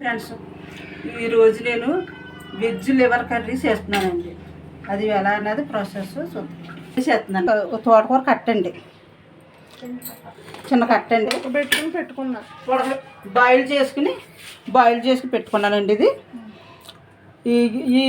Friends ఈరోజు నేను veg liver curry చేస్తున్నానండి. అది ఎలా అన్నది ప్రాసెస్ చేస్తున్నాను. తోటకూర కట్టండి. చిన్న కట్టండి. పెట్టుకుని పెట్టుకున్నా. బాయిల్ చేసుకుని బాయిల్ చేసుకుని పెట్టుకున్నానండి ఇది. ఈ ఈ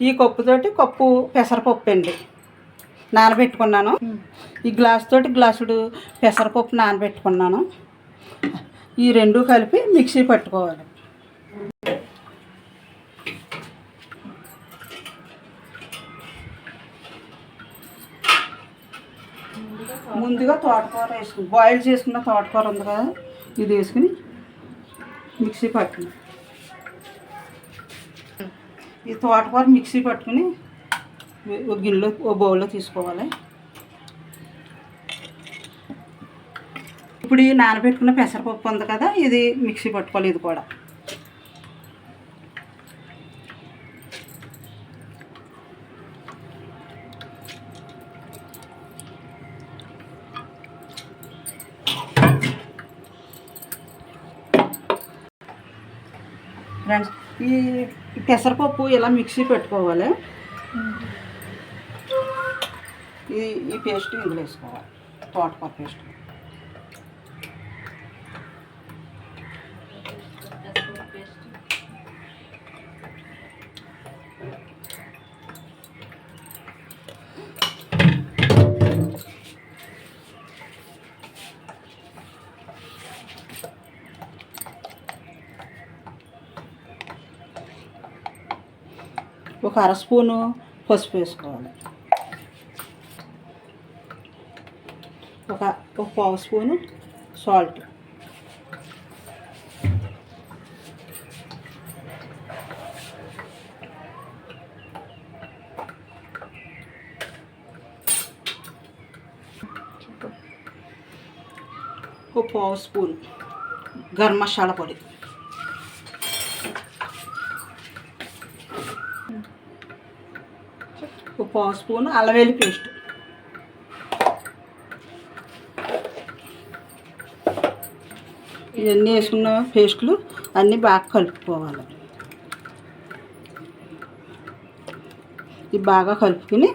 ఈ కప్పుతోటి కప్పు పెసరపప్పు అండి. నానబెట్టుకున్నాను. ఈ గ్లాస్ తోటి గ్లాసుడు పెసరపప్పు నానబెట్టుకున్నాను. ఈ రెండు కలిపి మిక్సీ పట్టుకోవాలి. ముందుగా తోటకూర వేసుకుని బాయిల్ చేసుకున్న తోటకూర ఉంది కదా ఇది వేసుకుని మిక్సీ పట్టుకుని. ఈ తోటకూర మిక్సీ పట్టుకుని ఒక గిన్నెలో ఓ బౌల్లో తీసుకోవాలి. ఇప్పుడు ఈ నానబెట్టుకున్న పెసరపప్పు ఉంది కదా ఇది మిక్సీ పట్టుకోవాలి ఇది కూడా. ఫ్రెండ్స్ ఈ పెసరపప్పు ఇలా మిక్సీ పెట్టుకోవాలి. ఈ ఈ పేస్ట్ ఇందులో వేసుకోవాలి. తోటకూర పేస్ట్. ఒక అర స్పూను పసుపు వేసుకోవాలి. ఒక ఒక పావు స్పూను సాల్ట్. ఒక పావు స్పూన్ గరం మసాలా పొడి. ఒక పావు స్పూన్ అల్లవేలి పేస్ట్. ఇవన్నీ వేసుకున్న పేస్టులు అన్నీ బాగా కలుపుకోవాలి. ఇవి బాగా కలుపుకుని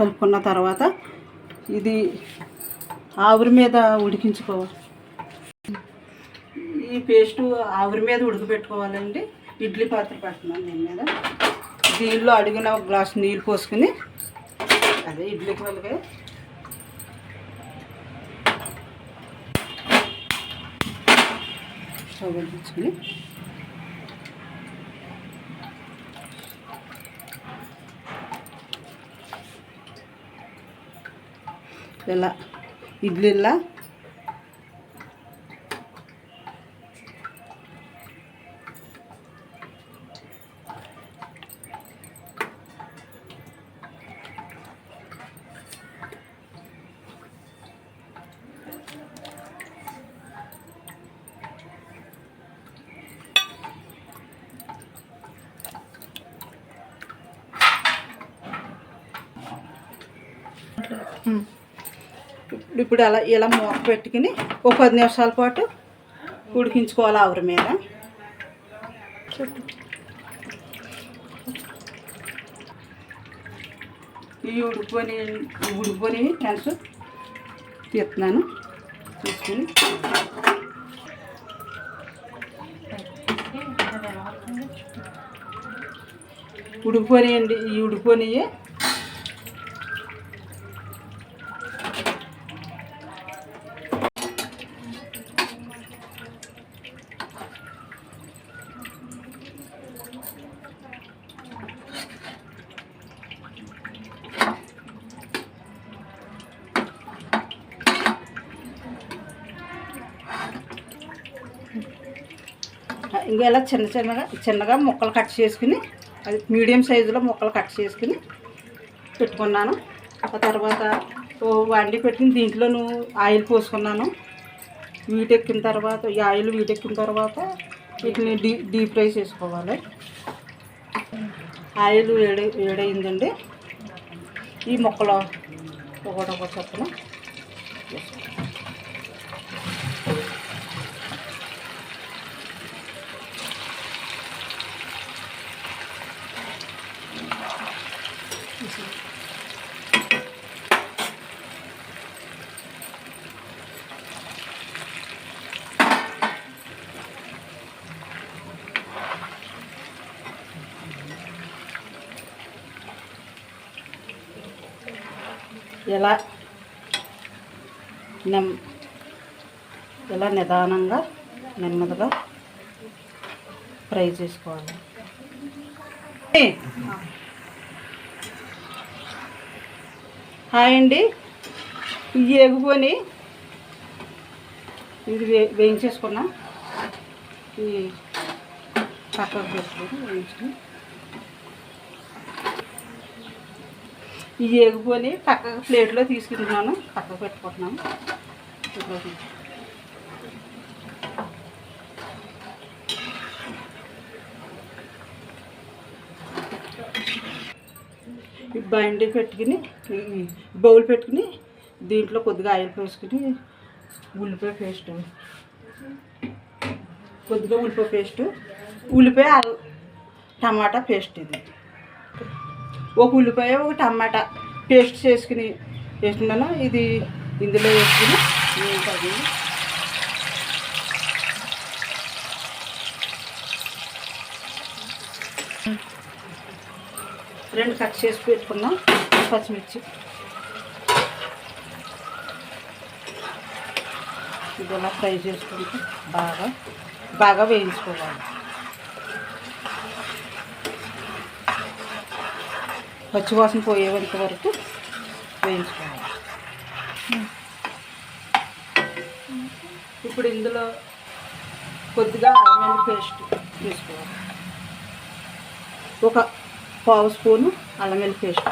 కలుపుకున్న తర్వాత ఇది ఆవిరి మీద ఉడికించుకోవాలి. ఈ పేస్టు ఆవిరి మీద ఉడకబెట్టుకోవాలండి. ఇడ్లీ పాత్ర పెడుతున్నాను దీని మీద. దీనిలో అడిగిన గ్లాస్ నీళ్ళు పోసుకుని అదే ఇడ్లీకి వెళ్ళగా స్టవ్ వెలిగించుకుని ఇలా ఇప్పుడు అలా ఇలా మూత పెట్టుకుని ఒక పది నిమిషాల పాటు ఉడికించుకోవాలి ఆవిరి మీద. ఇవి ఉడికిపోయి ఉడికిపోయి ఫ్రెండ్స్ తీస్తున్నాను. తీసుకుని ఉడికిపోయినాయండి ఈ ఉడికిపోయినాయి ఇంకా ఇలా చిన్న చిన్నగా చిన్నగా ముక్కలు కట్ చేసుకుని అది మీడియం సైజులో ముక్కలు కట్ చేసుకుని పెట్టుకున్నాను. ఆ తర్వాత ఓ వండి పెట్టిన దీంట్లోను ఆయిల్ పోసుకున్నాను. వీటెక్కిన తర్వాత ఈ ఆయిల్ వీటెక్కిన తర్వాత వీటిని డీ డీప్ ఫ్రై చేసుకోవాలి. ఆయిల్ వేడి వేడైందండి ఈ మొక్కలు ఒకటి ఒకటి చొప్పున ఎలా నెమ్ ఇలా నిదానంగా నెమ్మదిగా ఫ్రై చేసుకోవాలి. హాయ్ అండి. ఇవి ఎగుకొని ఇది వే వేయించేసుకున్నా. ఈ పక్కకు పెట్టుకొని వేయించుకుని ఇవి ఎగుకొని పక్కకు ప్లేట్లో తీసుకుంటున్నాను. పక్కకు పెట్టుకుంటున్నాను. ఈ బండి పెట్టుకుని బౌల్ పెట్టుకుని దీంట్లో కొద్దిగా ఆయిల్ పోసుకుని ఉల్లిపాయ పేస్ట్. కొద్దిగా ఉల్లిపాయ పేస్ట్. ఉల్లిపాయ టమాటా పేస్ట్ ఇది. ఒక ఉల్లిపాయ ఒక టమాటా పేస్ట్ చేసుకుని వేసుకున్నాను ఇది ఇందులో వేసుకుని రెండు కట్ చేసి పెట్టుకున్నాం పచ్చిమిర్చి. ఇది ఇలా ఫ్రై చేసుకుంటే బాగా బాగా వేయించుకోవాలి. పచ్చివాసన పోయేంత వరకు వేయించుకోవాలి. ఇప్పుడు ఇందులో కొద్దిగా ఆల్మండ్ పేస్ట్ తీసుకోవాలి ఒక పావు స్పూను అల్లం వెల్లి పేస్ట్.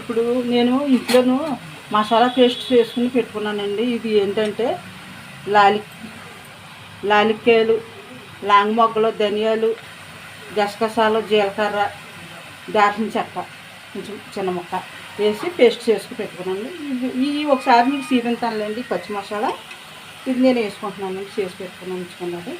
ఇప్పుడు నేను ఇంట్లోనూ మసాలా పేస్ట్ చేసుకుని పెట్టుకున్నానండి. ఇది ఏంటంటే లాలి లాలిక్కాయలు లాంగ్ మొగ్గలు ధనియాలు గసగసాలు జీలకర్ర దాల్చిన చెక్క కొంచెం చిన్న ముక్క వేసి పేస్ట్ చేసుకుని పెట్టుకున్నాను. ఇది ఈ ఒకసారి మీకు చూపించానులేండి పచ్చి మసాలా. ఇది నేను వేసుకుంటున్నాను చేసి పెట్టుకున్నాను ఉంచుకున్నది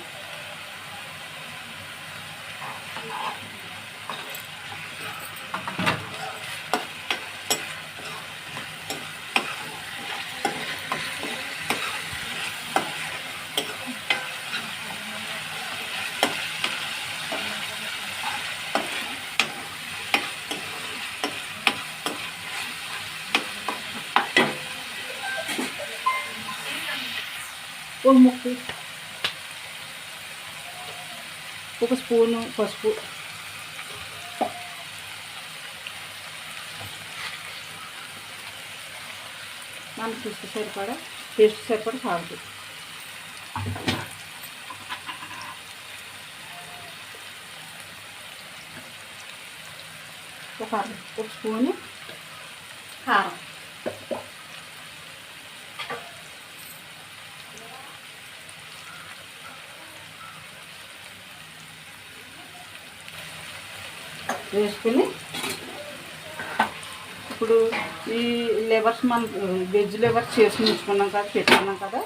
ఒక ముక్క ఒక స్పూను పసుపు మనం చూస్తే సరిపడ టేస్ట్ సరిపడ సాగుతుంది ఒక ఒక స్పూను కారం వేసుకుని ఇప్పుడు ఈ లివర్స్ మనం వెజ్ లివర్స్ చేసి ఉంచుకున్నాం కదా పెట్టుకున్నాం కదా.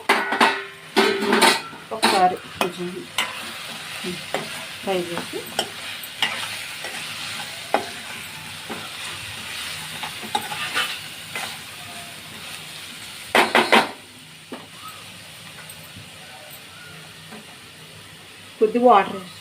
ఒకసారి కొంచెం ఫ్రై చేసి కొద్ది వాటర్ వేసి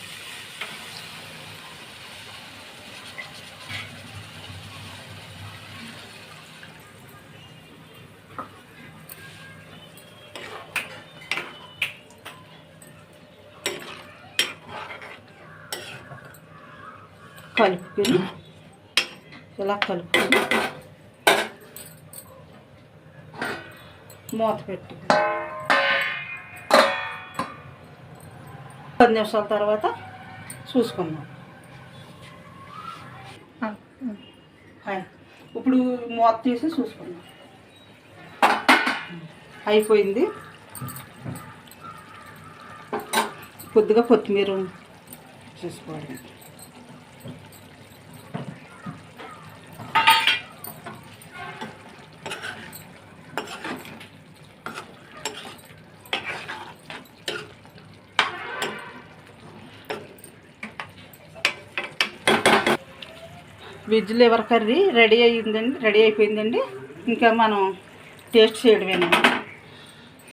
కలుపుకొని ఇలా కలుపుకొని మూత పెట్టి పది నిమిషాల తర్వాత చూసుకుందాం. ఇప్పుడు మూత తీసి చూసుకుందాం. అయిపోయింది. కొద్దిగా కొత్తిమీర చూసుకోవాలి. వెజ్ లివర్ కర్రీ రెడీ అయ్యిందండి రెడీ అయిపోయిందండి. ఇంకా మనం టేస్ట్ చేయడమేనండి.